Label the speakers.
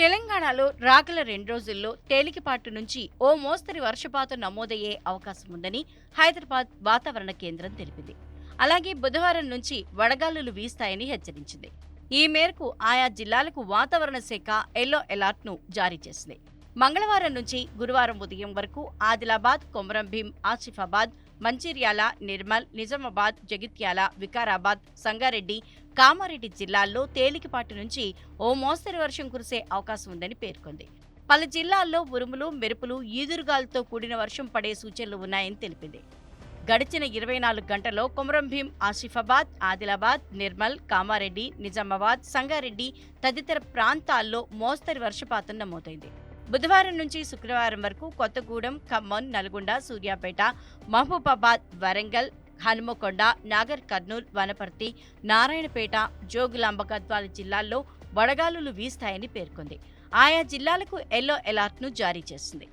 Speaker 1: తెలంగాణలో రాగల రెండు రోజుల్లో తేలికపాటు నుంచి ఓ మోస్తరి వర్షపాతం నమోదయ్యే అవకాశం ఉందని హైదరాబాద్ వాతావరణ కేంద్రం తెలిపింది. అలాగే బుధవారం నుంచి వడగాలులు వీస్తాయని హెచ్చరించింది. ఈ మేరకు ఆయా జిల్లాలకు వాతావరణ శాఖ ఎల్లో అలర్ట్ను జారీ చేసింది. మంగళవారం నుంచి గురువారం ఉదయం వరకు ఆదిలాబాద్ కొమరంభీం ఆసిఫాబాద్ మంచిర్యాల నిర్మల్ నిజామాబాద్ జగిత్యాల వికారాబాద్ సంగారెడ్డి కామారెడ్డి జిల్లాల్లో తేలికపాటి నుంచి ఓ మోస్తరు వర్షం కురిసే అవకాశం ఉందని పేర్కొంది. పలు జిల్లాల్లో ఉరుములు మెరుపులు ఈదురుగాలతో కూడిన వర్షం పడే సూచనలు ఉన్నాయని తెలిపింది. గడిచిన ఇరవై నాలుగు గంటల్లో కొమరంభీం ఆసిఫాబాద్ ఆదిలాబాద్ నిర్మల్ కామారెడ్డి నిజామాబాద్ సంగారెడ్డి తదితర ప్రాంతాల్లో మోస్తరు వర్షపాతం నమోదైంది. బుధవారం నుంచి శుక్రవారం వరకు కొత్తగూడెం ఖమ్మం నల్గొండ సూర్యాపేట మహబూబాబాద్ వరంగల్ హనుమకొండ నాగర్ కర్నూల్ వనపర్తి నారాయణపేట జోగులాంబ గద్వాల జిల్లాల్లో వడగాలులు వీస్తాయని పేర్కొంది. ఆయా జిల్లాలకు ఎల్లో అలర్ట్ను జారీ చేసింది.